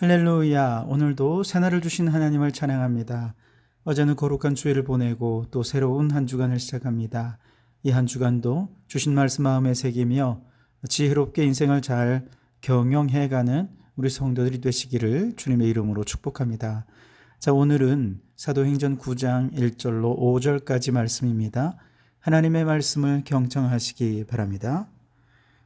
할렐루야. 오늘도 새날을 주신 하나님을 찬양합니다. 어제는 거룩한 주일을 보내고 또 새로운 한 주간을 시작합니다. 이 한 주간도 주신 말씀 마음에 새기며 지혜롭게 인생을 잘 경영해가는 우리 성도들이 되시기를 주님의 이름으로 축복합니다. 자, 오늘은 사도행전 9장 1절로 5절까지 말씀입니다. 하나님의 말씀을 경청하시기 바랍니다.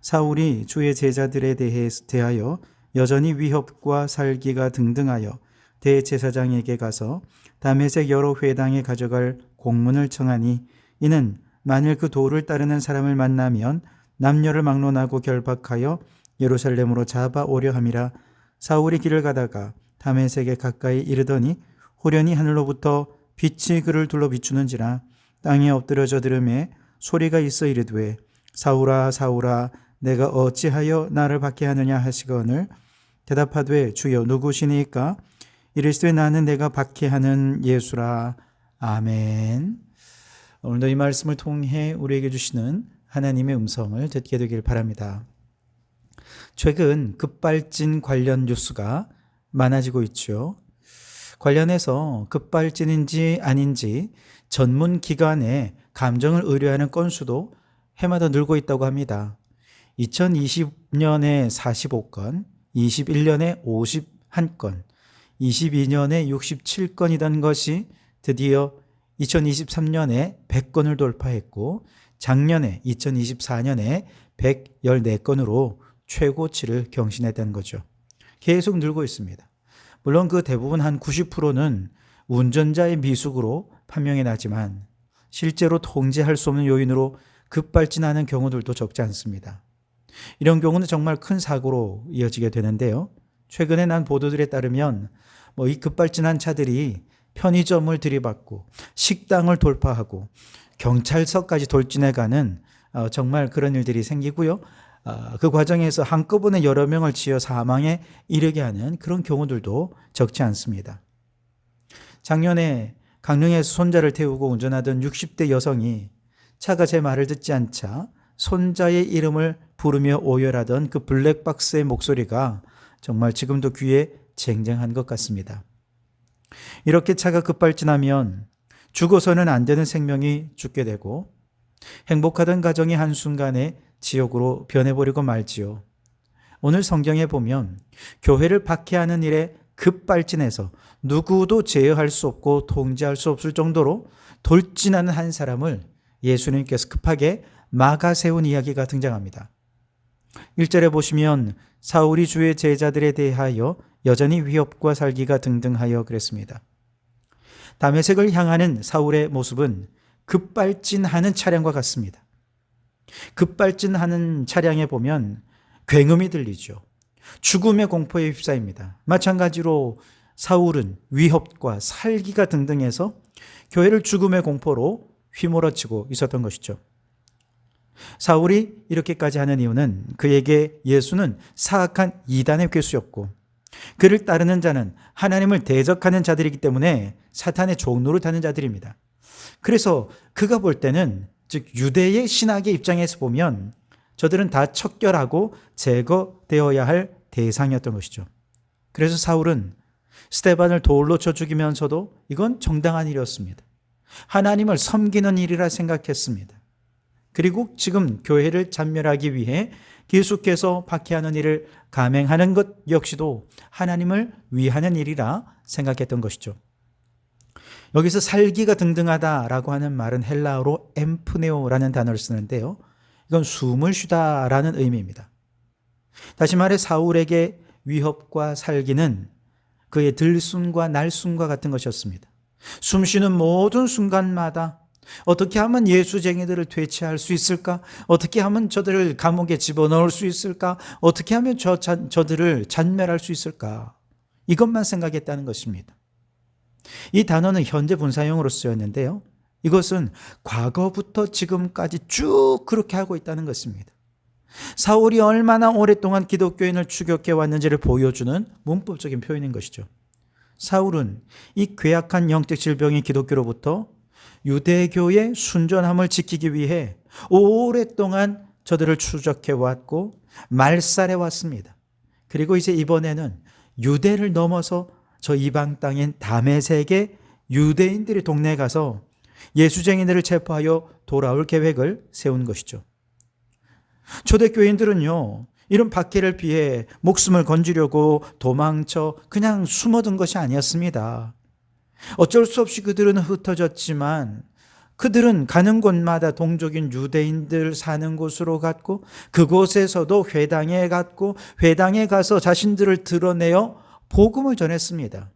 사울이 주의 제자들에 대해 대하여 여전히 위협과 살기가 등등하여 대제사장에게 가서 다메섹 여러 회당에 가져갈 공문을 청하니 이는 만일 그 도를 따르는 사람을 만나면 남녀를 막론하고 결박하여 예루살렘으로 잡아오려 함이라 사울이 길을 가다가 다메섹에 가까이 이르더니 호련히 하늘로부터 빛이 그를 둘러 비추는지라 땅에 엎드려져 들음에 소리가 있어 이르되 사울아 사울아 내가 어찌하여 나를 받게 하느냐 하시거늘 대답하되 주여 누구시니까 이르시되 나는 내가 박해하는 예수라 아멘. 오늘도 이 말씀을 통해 우리에게 주시는 하나님의 음성을 듣게 되길 바랍니다. 최근 급발진 관련 뉴스가 많아지고 있죠. 관련해서 급발진인지 아닌지 전문 기관에 감정을 의뢰하는 건수도 해마다 늘고 있다고 합니다. 2020년에 45건, 21년에 51건, 22년에 67건이던 것이 드디어 2023년에 100건을 돌파했고 작년에 2024년에 114건으로 최고치를 경신했다는 거죠. 계속 늘고 있습니다. 물론 그 대부분 한 90%는 운전자의 미숙으로 판명이 나지만 실제로 통제할 수 없는 요인으로 급발진하는 경우들도 적지 않습니다. 이런 경우는 정말 큰 사고로 이어지게 되는데요. 최근에 난 보도들에 따르면 뭐 이 급발진한 차들이 편의점을 들이받고 식당을 돌파하고 경찰서까지 돌진해가는 어, 정말 그런 일들이 생기고요. 어, 그 과정에서 한꺼번에 여러 명을 지어 사망에 이르게 하는 그런 경우들도 적지 않습니다. 작년에 강릉에서 손자를 태우고 운전하던 60대 여성이 차가 제 말을 듣지 않자 손자의 이름을 부르며 오열하던 그 블랙박스의 목소리가 정말 지금도 귀에 쟁쟁한 것 같습니다. 이렇게 차가 급발진하면 죽어서는 안 되는 생명이 죽게 되고 행복하던 가정이 한순간에 지옥으로 변해버리고 말지요. 오늘 성경에 보면 교회를 박해하는 일에 급발진해서 누구도 제어할 수 없고 통제할 수 없을 정도로 돌진하는 한 사람을 예수님께서 급하게 막아 세운 이야기가 등장합니다. 1절에 보시면 사울이 주의 제자들에 대하여 여전히 위협과 살기가 등등하여 그랬습니다. 다메섹을 향하는 사울의 모습은 급발진하는 차량과 같습니다. 급발진하는 차량에 보면 굉음이 들리죠. 죽음의 공포에 휩싸입니다. 마찬가지로 사울은 위협과 살기가 등등해서 교회를 죽음의 공포로 휘몰아치고 있었던 것이죠. 사울이 이렇게까지 하는 이유는 그에게 예수는 사악한 이단의 괴수였고 그를 따르는 자는 하나님을 대적하는 자들이기 때문에 사탄의 종로를 타는 자들입니다. 그래서 그가 볼 때는 즉 유대의 신학의 입장에서 보면 저들은 다 척결하고 제거되어야 할 대상이었던 것이죠. 그래서 사울은 스테반을 돌로 쳐 죽이면서도 이건 정당한 일이었습니다. 하나님을 섬기는 일이라 생각했습니다. 그리고 지금 교회를 잔멸하기 위해 계속해서 박해하는 일을 감행하는 것 역시도 하나님을 위하는 일이라 생각했던 것이죠. 여기서 살기가 등등하다라고 하는 말은 헬라어로 엠프네오라는 단어를 쓰는데요. 이건 숨을 쉬다라는 의미입니다. 다시 말해 사울에게 위협과 살기는 그의 들숨과 날숨과 같은 것이었습니다. 숨 쉬는 모든 순간마다 어떻게 하면 예수쟁이들을 퇴치할 수 있을까? 어떻게 하면 저들을 감옥에 집어넣을 수 있을까? 어떻게 하면 저, 저들을 잔멸할 수 있을까? 이것만 생각했다는 것입니다. 이 단어는 현재 분사형으로 쓰였는데요. 이것은 과거부터 지금까지 쭉 그렇게 하고 있다는 것입니다. 사울이 얼마나 오랫동안 기독교인을 추격해 왔는지를 보여주는 문법적인 표현인 것이죠. 사울은 이 괴악한 영적 질병인 기독교로부터 유대교의 순전함을 지키기 위해 오랫동안 저들을 추적해 왔고 말살해 왔습니다. 그리고 이제 이번에는 유대를 넘어서 저 이방 땅인 다메섹의 유대인들의 동네에 가서 예수쟁이들을 체포하여 돌아올 계획을 세운 것이죠. 초대교인들은요, 이런 박해를 피해 목숨을 건지려고 도망쳐 그냥 숨어든 것이 아니었습니다. 어쩔 수 없이 그들은 흩어졌지만 그들은 가는 곳마다 동족인 유대인들 사는 곳으로 갔고 그곳에서도 회당에 갔고 회당에 가서 자신들을 드러내어 복음을 전했습니다.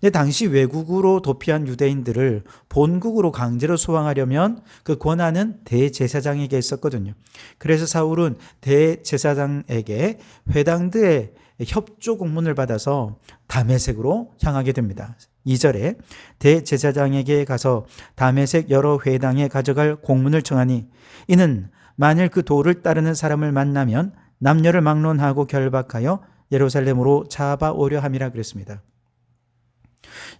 근데 당시 외국으로 도피한 유대인들을 본국으로 강제로 소환하려면 그 권한은 대제사장에게 있었거든요. 그래서 사울은 대제사장에게 회당들의 협조 공문을 받아서 다메섹으로 향하게 됩니다. 2절에 대제사장에게 가서 다메섹 여러 회당에 가져갈 공문을 청하니 이는 만일 그 도를 따르는 사람을 만나면 남녀를 막론하고 결박하여 예루살렘으로 잡아오려 함이라 그랬습니다.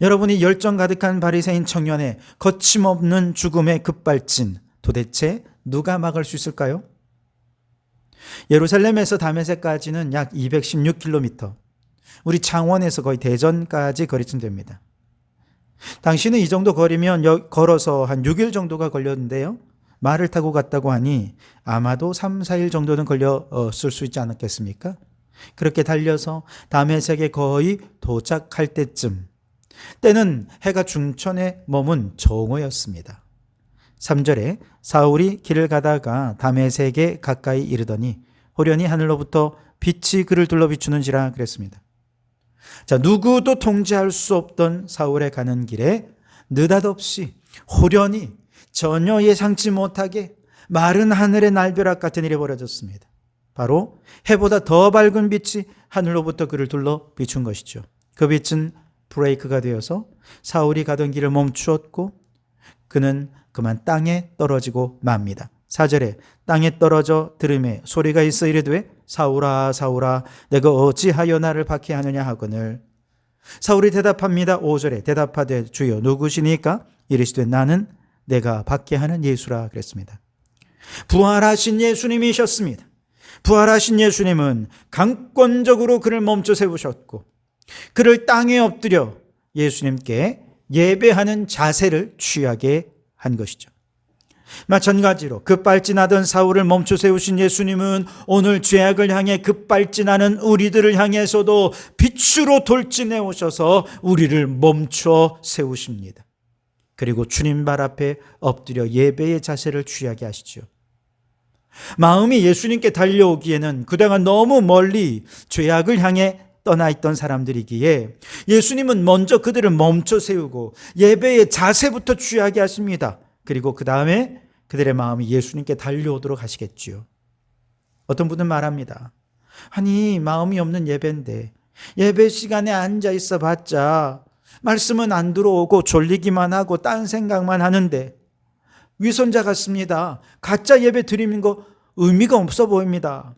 여러분이 열정 가득한 바리새인 청년의 거침없는 죽음의 급발진 도대체 누가 막을 수 있을까요? 예루살렘에서 다메섹까지는 약 216km, 우리 창원에서 거의 대전까지 거리쯤 됩니다. 당시는 이 정도 거리면 걸어서 한 6일 정도가 걸렸는데요. 말을 타고 갔다고 하니 아마도 3, 4일 정도는 걸렸을 수 있지 않았겠습니까? 그렇게 달려서 다메섹에 거의 도착할 때쯤 때는 해가 중천에 머문 정오였습니다. 3절에 사울이 길을 가다가 다메섹에 가까이 이르더니 호련히 하늘로부터 빛이 그를 둘러 비추는지라 그랬습니다. 자, 누구도 통제할 수 없던 사울의 가는 길에 느닷없이 호련히 전혀 예상치 못하게 마른 하늘의 날벼락 같은 일이 벌어졌습니다. 바로 해보다 더 밝은 빛이 하늘로부터 그를 둘러 비춘 것이죠. 그 빛은 브레이크가 되어서 사울이 가던 길을 멈추었고 그는 그만 땅에 떨어지고 맙니다. 4절에 땅에 떨어져 들음에 소리가 있어 이르되 사울아 사울아 내가 어찌하여 나를 박해하느냐 하거늘 사울이 대답합니다. 5절에 대답하되 주여 누구시니까 이르시되 나는 내가 박해하는 예수라 그랬습니다. 부활하신 예수님이셨습니다. 부활하신 예수님은 강권적으로 그를 멈춰 세우셨고 그를 땅에 엎드려 예수님께 예배하는 자세를 취하게 한 것이죠. 마찬가지로 급발진하던 사울을 멈춰 세우신 예수님은 오늘 죄악을 향해 급발진하는 우리들을 향해서도 빛으로 돌진해 오셔서 우리를 멈춰 세우십니다. 그리고 주님 발 앞에 엎드려 예배의 자세를 취하게 하시죠. 마음이 예수님께 달려오기에는 그동안 너무 멀리 죄악을 향해 떠나 있던 사람들이기에 예수님은 먼저 그들을 멈춰 세우고 예배의 자세부터 취하게 하십니다. 그리고 그 다음에 그들의 마음이 예수님께 달려오도록 하시겠지요. 어떤 분은 말합니다. 아니, 마음이 없는 예배인데, 예배 시간에 앉아 있어 봤자, 말씀은 안 들어오고 졸리기만 하고 딴 생각만 하는데, 위선자 같습니다. 가짜 예배 드리는 거 의미가 없어 보입니다.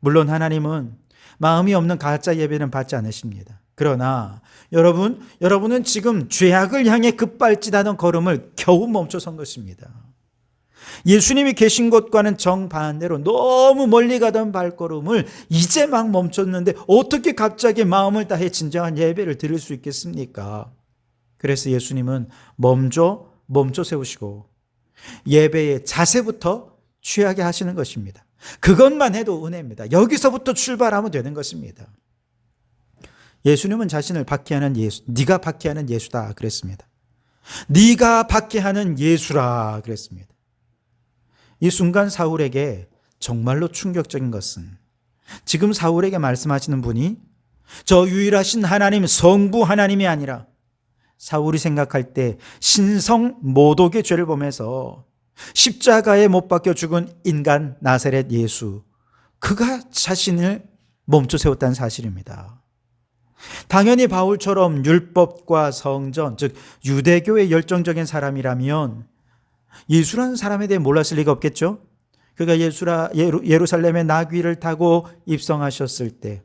물론 하나님은 마음이 없는 가짜 예배는 받지 않으십니다. 그러나 여러분, 여러분은 지금 죄악을 향해 급발진하는 걸음을 겨우 멈춰선 것입니다. 예수님이 계신 곳과는 정반대로 너무 멀리 가던 발걸음을 이제 막 멈췄는데 어떻게 갑자기 마음을 다해 진정한 예배를 드릴 수 있겠습니까? 그래서 예수님은 멈춰, 멈춰 세우시고 예배의 자세부터 취하게 하시는 것입니다. 그것만 해도 은혜입니다. 여기서부터 출발하면 되는 것입니다. 예수님은 자신을 박해하는 예수, 네가 박해하는 예수다 그랬습니다. 네가 박해하는 예수라 그랬습니다. 이 순간 사울에게 정말로 충격적인 것은 지금 사울에게 말씀하시는 분이 저 유일하신 하나님 성부 하나님이 아니라 사울이 생각할 때 신성 모독의 죄를 범해서 십자가에 못 박혀 죽은 인간 나사렛 예수 그가 자신을 멈춰 세웠다는 사실입니다. 당연히 바울처럼 율법과 성전, 즉 유대교의 열정적인 사람이라면 예수라는 사람에 대해 몰랐을 리가 없겠죠. 그가 예수라 예루살렘의 나귀를 타고 입성하셨을 때,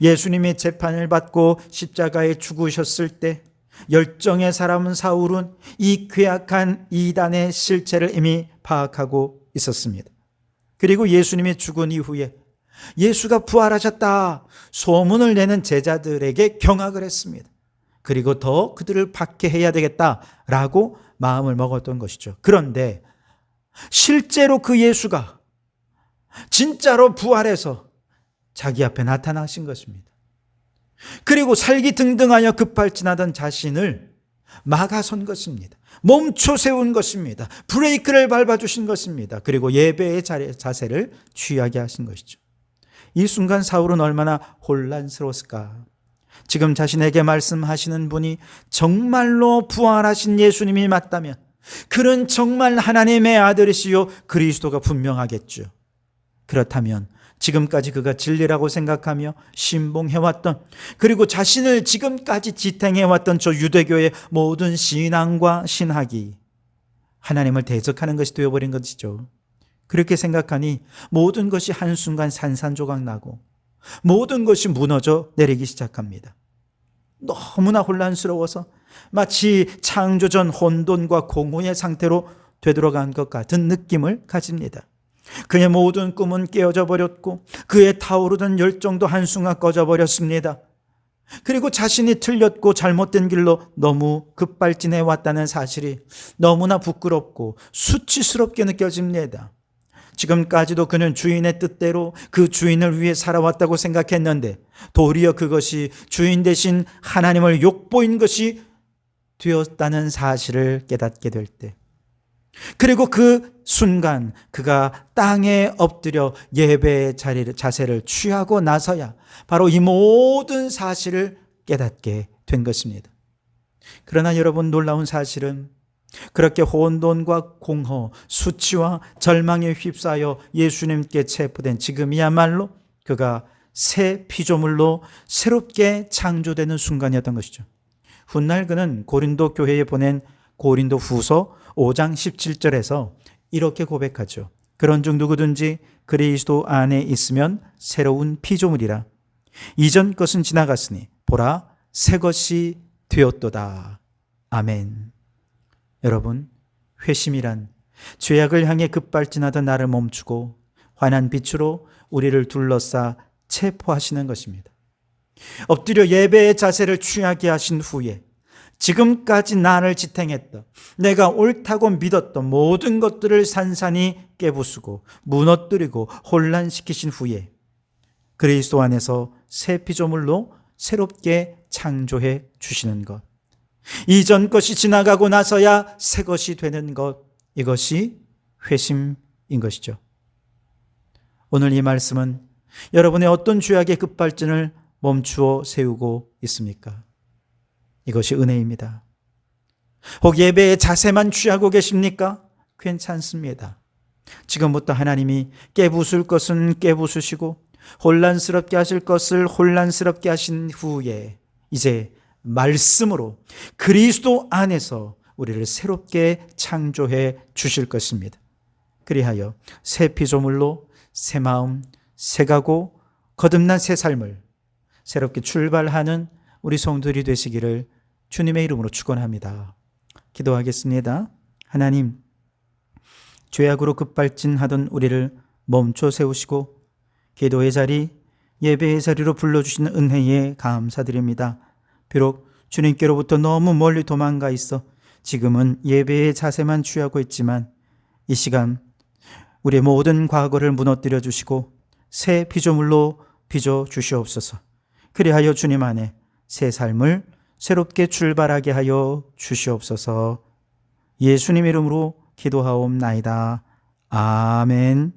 예수님의 재판을 받고 십자가에 죽으셨을 때, 열정의 사람은 사울은 이 괴악한 이단의 실체를 이미 파악하고 있었습니다. 그리고 예수님이 죽은 이후에 예수가 부활하셨다. 소문을 내는 제자들에게 경악을 했습니다. 그리고 더 그들을 박해해야 되겠다라고 마음을 먹었던 것이죠. 그런데 실제로 그 예수가 진짜로 부활해서 자기 앞에 나타나신 것입니다. 그리고 살기 등등하여 급발진하던 자신을 막아선 것입니다. 멈춰 세운 것입니다. 브레이크를 밟아주신 것입니다. 그리고 예배의 자세를 취하게 하신 것이죠. 이 순간 사울은 얼마나 혼란스러웠을까. 지금 자신에게 말씀하시는 분이 정말로 부활하신 예수님이 맞다면 그는 정말 하나님의 아들이시요 그리스도가 분명하겠죠. 그렇다면 지금까지 그가 진리라고 생각하며 신봉해왔던 그리고 자신을 지금까지 지탱해왔던 저 유대교의 모든 신앙과 신학이 하나님을 대적하는 것이 되어버린 것이죠. 그렇게 생각하니 모든 것이 한순간 산산조각 나고 모든 것이 무너져 내리기 시작합니다. 너무나 혼란스러워서 마치 창조 전 혼돈과 공허의 상태로 되돌아간 것 같은 느낌을 가집니다. 그의 모든 꿈은 깨어져 버렸고 그의 타오르던 열정도 한순간 꺼져 버렸습니다. 그리고 자신이 틀렸고 잘못된 길로 너무 급발진해 왔다는 사실이 너무나 부끄럽고 수치스럽게 느껴집니다. 지금까지도 그는 주인의 뜻대로 그 주인을 위해 살아왔다고 생각했는데 도리어 그것이 주인 대신 하나님을 욕보인 것이 되었다는 사실을 깨닫게 될 때. 그리고 그 순간 그가 땅에 엎드려 예배의 자리를, 자세를 취하고 나서야 바로 이 모든 사실을 깨닫게 된 것입니다. 그러나 여러분 놀라운 사실은 그렇게 혼돈과 공허, 수치와 절망에 휩싸여 예수님께 체포된 지금이야말로 그가 새 피조물로 새롭게 창조되는 순간이었던 것이죠. 훗날 그는 고린도 교회에 보낸 고린도 후서 5장 17절에서 이렇게 고백하죠. 그런 중 누구든지 그리스도 안에 있으면 새로운 피조물이라. 이전 것은 지나갔으니 보라 새 것이 되었도다. 아멘. 여러분, 회심이란 죄악을 향해 급발진하던 나를 멈추고 환한 빛으로 우리를 둘러싸 체포하시는 것입니다. 엎드려 예배의 자세를 취하게 하신 후에 지금까지 나를 지탱했던 내가 옳다고 믿었던 모든 것들을 산산이 깨부수고 무너뜨리고 혼란시키신 후에 그리스도 안에서 새 피조물로 새롭게 창조해 주시는 것. 이전 것이 지나가고 나서야 새 것이 되는 것. 이것이 회심인 것이죠. 오늘 이 말씀은 여러분의 어떤 죄악의 급발진을 멈추어 세우고 있습니까? 이것이 은혜입니다. 혹 예배의 자세만 취하고 계십니까? 괜찮습니다. 지금부터 하나님이 깨부술 것은 깨부수시고 혼란스럽게 하실 것을 혼란스럽게 하신 후에 이제 말씀으로 그리스도 안에서 우리를 새롭게 창조해 주실 것입니다. 그리하여 새 피조물로 새 마음, 새 가고 거듭난 새 삶을 새롭게 출발하는 우리 성들이 되시기를 주님의 이름으로 축원합니다. 기도하겠습니다. 하나님, 죄악으로 급발진하던 우리를 멈춰 세우시고 기도의 자리, 예배의 자리로 불러주시는 은혜에 감사드립니다. 비록 주님께로부터 너무 멀리 도망가 있어 지금은 예배의 자세만 취하고 있지만 이 시간 우리의 모든 과거를 무너뜨려 주시고 새 피조물로 빚어 주시옵소서. 그리하여 주님 안에 새 삶을 새롭게 출발하게 하여 주시옵소서. 예수님 이름으로 기도하옵나이다. 아멘.